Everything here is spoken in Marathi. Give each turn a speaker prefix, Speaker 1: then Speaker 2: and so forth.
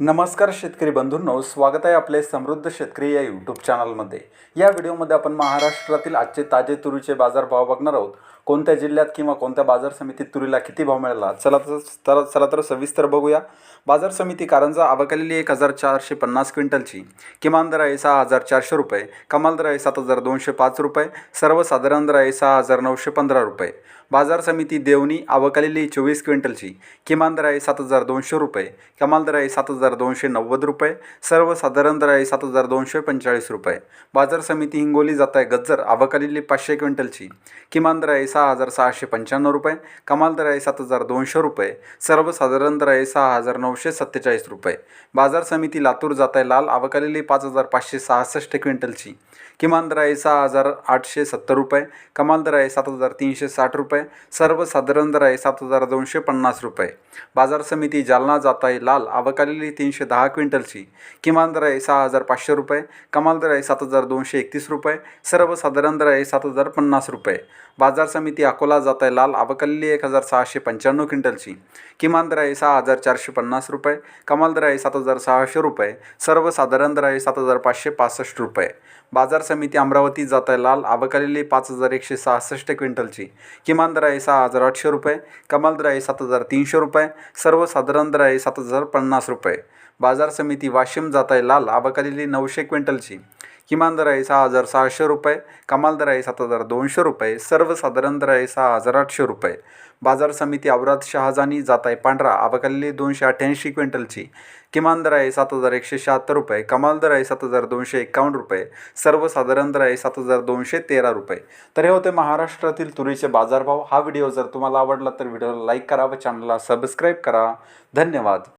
Speaker 1: नमस्कार शेतकरी बंधूंनो स्वागत आहे आपले समृद्ध शेतकरी या यूट्यूब चॅनलमध्ये या व्हिडिओमध्ये आपण महाराष्ट्रातील आजचे ताजे तुरीचे बाजारभाव बघणार आहोत. कोणत्या जिल्ह्यात किंवा कोणत्या बाजार समितीत तुरीला किती भाव मिळाला? चला तर चला तर सविस्तर बघूया. बाजार समिती कारंजा आवकलेली एक हजार चारशे पन्नास क्विंटलची. किमान दर आहे सहा हजार चारशे रुपये. कमाल दर आहे सात हजार दोनशे पाच रुपये. सर्वसाधारण दर आहे सहा हजार नऊशे पंधरा रुपये. बाजार समिती देवणी आवकलेली चोवीस क्विंटलची. किमान दर आहे सात हजार दोनशे रुपये. कमाल दर आहे सात हजार दोनशे नव्वद रुपये सर्वसाधारण दर आहे सात हजार दोनशे पंचेचाळीस रुपये. बाजार समिती हिंगोली जात आहे गज्जर आवकलेली पाचशे क्विंटलची. किमान दर आहे सहा हजार सहाशे पंच्याण्णव रुपये कमाल दर आहे सात हजार दोनशे रुपये सर्वसाधारण दर आहे सहा हजार नऊशे सत्तेचाळीस रुपये. बाजार समिती लातूर जात आहे लाल आवकलेली पाच हजार पाचशे सहासष्ट क्विंटलची. किमान दर आहे सहा हजार आठशे सत्तर रुपये कमाल दर आहे सात हजार तीनशे साठ रुपये सर्वसाधारण दर आहे सात हजार दोनशे पन्नास रुपये. बाजार समिती जालना जात आहे लाल आवकालेली तीनशे दहा क्विंटलची. किमान दर आहे सहा हजार पाचशे रुपये कमाल दर आहे सात हजार दोनशे एकतीस रुपये सर्वसाधारण दर आहे सात हजार पन्नास रुपये. बाजार समिती अकोला जात आहे लाल अबकल्ली एक हजार सहाशे पंच्याण्णव क्विंटलची. किमान दर आहे सहा हजार चारशे पन्नास रुपये कमाल दर आहे सात हजार सहाशे रुपये सर्वसाधारण दर आहे सात हजार पाचशे पासष्ट रुपये. बाजार समिती अमरावती जात आहे लाल आवकलेली पाच हजार एकशे सहासष्ट क्विंटलची. किमान दर आहे सहा हजार आठशे रुपये कमाल दर आहे सात हजार तीनशे रुपये सर्वसाधारण दर आहे सात हजार पन्नास रुपये. बाजार समिती वाशिम जात आहे लाल आवकलेली नऊशे क्विंटलची. किमान दर आहे सहा हजार सहाशे रुपये कमाल दर आहे सात हजार दोनशे रुपये सर्वसाधारण दर आहे सहा हजार आठशे रुपये. बाजार समिती औराद शहाजानी जात आहे पांढरा आवकलेली दोनशे अठ्ठ्याऐंशी क्विंटलची. किमान दर आहे सात हजार एकशे शहात्तर रुपये कमाल दर आहे सात हजार दोनशे एकावन्न रुपये सर्वसाधारण दर आहे सात हजार दोनशे तेरा रुपये. तर हे होते महाराष्ट्रातील तुरीचे बाजारभाव. हा व्हिडिओ जर तुम्हाला आवडला तर व्हिडिओला लाईक करा व चॅनलला सबस्क्राईब करा. धन्यवाद.